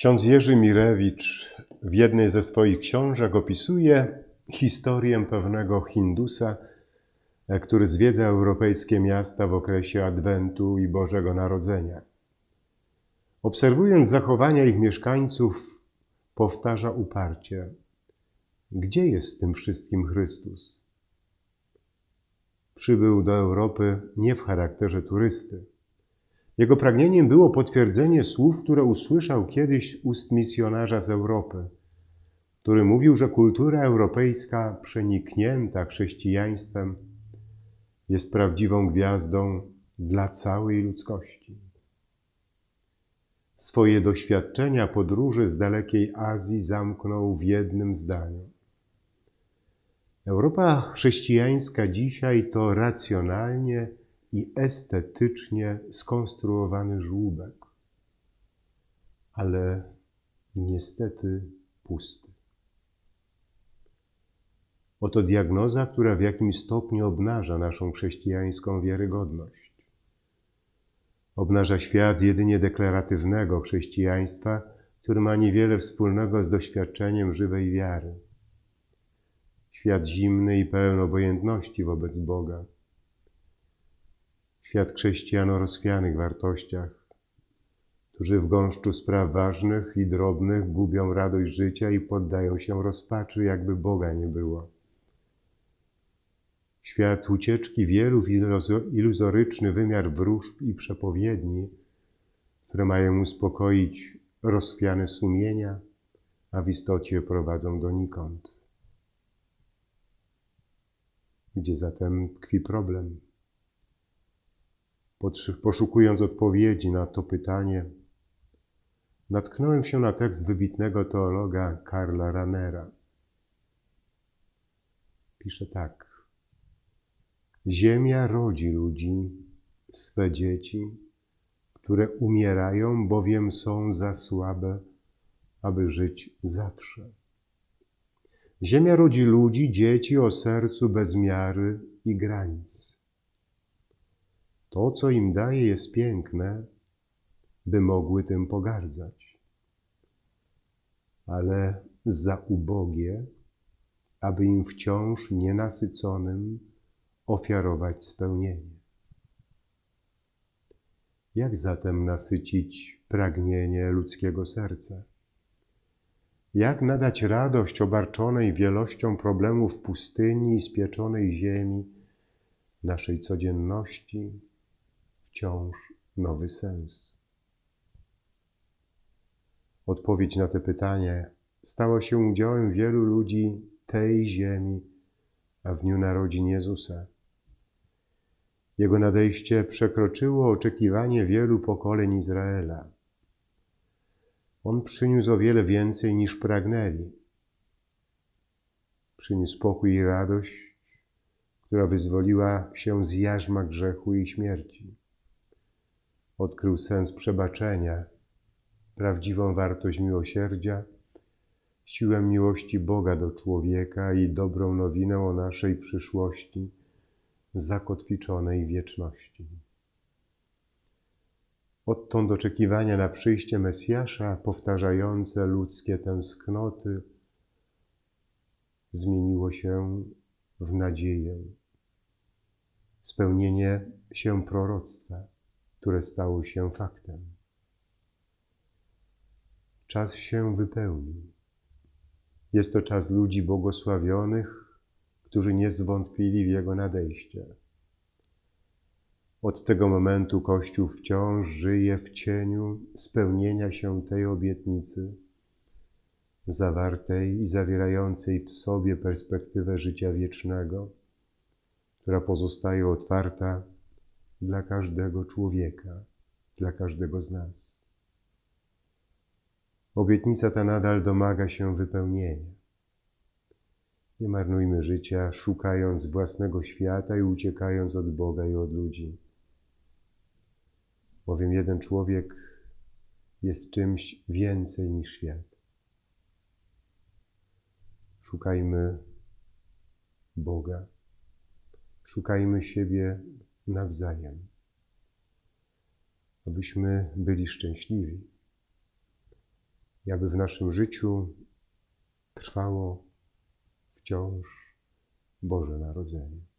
Ksiądz Jerzy Mirewicz w jednej ze swoich książek opisuje historię pewnego Hindusa, e, który zwiedza europejskie miasta w okresie Adwentu i Bożego Narodzenia. Obserwując zachowania ich mieszkańców, powtarza uparcie: Gdzie jest w tym wszystkim Chrystus? Przybył do Europy nie w charakterze turysty. Jego pragnieniem było potwierdzenie słów, które usłyszał kiedyś ust misjonarza z Europy, który mówił, że kultura europejska przeniknięta chrześcijaństwem jest prawdziwą gwiazdą dla całej ludzkości. Swoje doświadczenia podróży z dalekiej Azji zamknął w jednym zdaniu. Europa chrześcijańska dzisiaj to racjonalnie i estetycznie skonstruowany żłóbek, ale niestety pusty. Oto diagnoza, która w jakimś stopniu obnaża naszą chrześcijańską wiarygodność. Obnaża świat jedynie deklaratywnego chrześcijaństwa, który ma niewiele wspólnego z doświadczeniem żywej wiary. Świat zimny i pełen obojętności wobec Boga Świat chrześcijan o rozchwianych wartościach, którzy w gąszczu spraw ważnych i drobnych gubią radość życia i poddają się rozpaczy, jakby Boga nie było. Świat ucieczki wielu w iluzoryczny wymiar wróżb i przepowiedni, które mają uspokoić rozchwiane sumienia, a w istocie prowadzą donikąd. Gdzie zatem tkwi problem? Poszukując odpowiedzi na to pytanie, natknąłem się na tekst wybitnego teologa Karla Ranera. Pisze tak. Ziemia rodzi ludzi, swe dzieci, które umierają, bowiem są za słabe, aby żyć zawsze. Ziemia rodzi ludzi, dzieci o sercu bez miary i granic. To, co im daje, jest piękne, by mogły tym pogardzać, ale za ubogie, aby im wciąż nienasyconym ofiarować spełnienie. Jak zatem nasycić pragnienie ludzkiego serca? Jak nadać radość obarczonej wielością problemów pustyni i spieczonej ziemi naszej codzienności, wciąż nowy sens. Odpowiedź na to pytanie stała się udziałem wielu ludzi tej ziemi, a w dniu narodzin Jezusa. Jego nadejście przekroczyło oczekiwanie wielu pokoleń Izraela. On przyniósł o wiele więcej niż pragnęli. Przyniósł pokój i radość, która wyzwoliła się z jarzma grzechu i śmierci odkrył sens przebaczenia, prawdziwą wartość miłosierdzia, siłę miłości Boga do człowieka i dobrą nowinę o naszej przyszłości zakotwiczonej wieczności. Odtąd oczekiwania na przyjście Mesjasza, powtarzające ludzkie tęsknoty, zmieniło się w nadzieję, spełnienie się proroctwa które stało się faktem. Czas się wypełnił. Jest to czas ludzi błogosławionych, którzy nie zwątpili w Jego nadejście. Od tego momentu Kościół wciąż żyje w cieniu spełnienia się tej obietnicy, zawartej i zawierającej w sobie perspektywę życia wiecznego, która pozostaje otwarta dla każdego człowieka, dla każdego z nas. Obietnica ta nadal domaga się wypełnienia. Nie marnujmy życia, szukając własnego świata i uciekając od Boga i od ludzi. Bowiem jeden człowiek jest czymś więcej niż świat. Szukajmy Boga, szukajmy siebie nawzajem, abyśmy byli szczęśliwi, i aby w naszym życiu trwało wciąż Boże Narodzenie.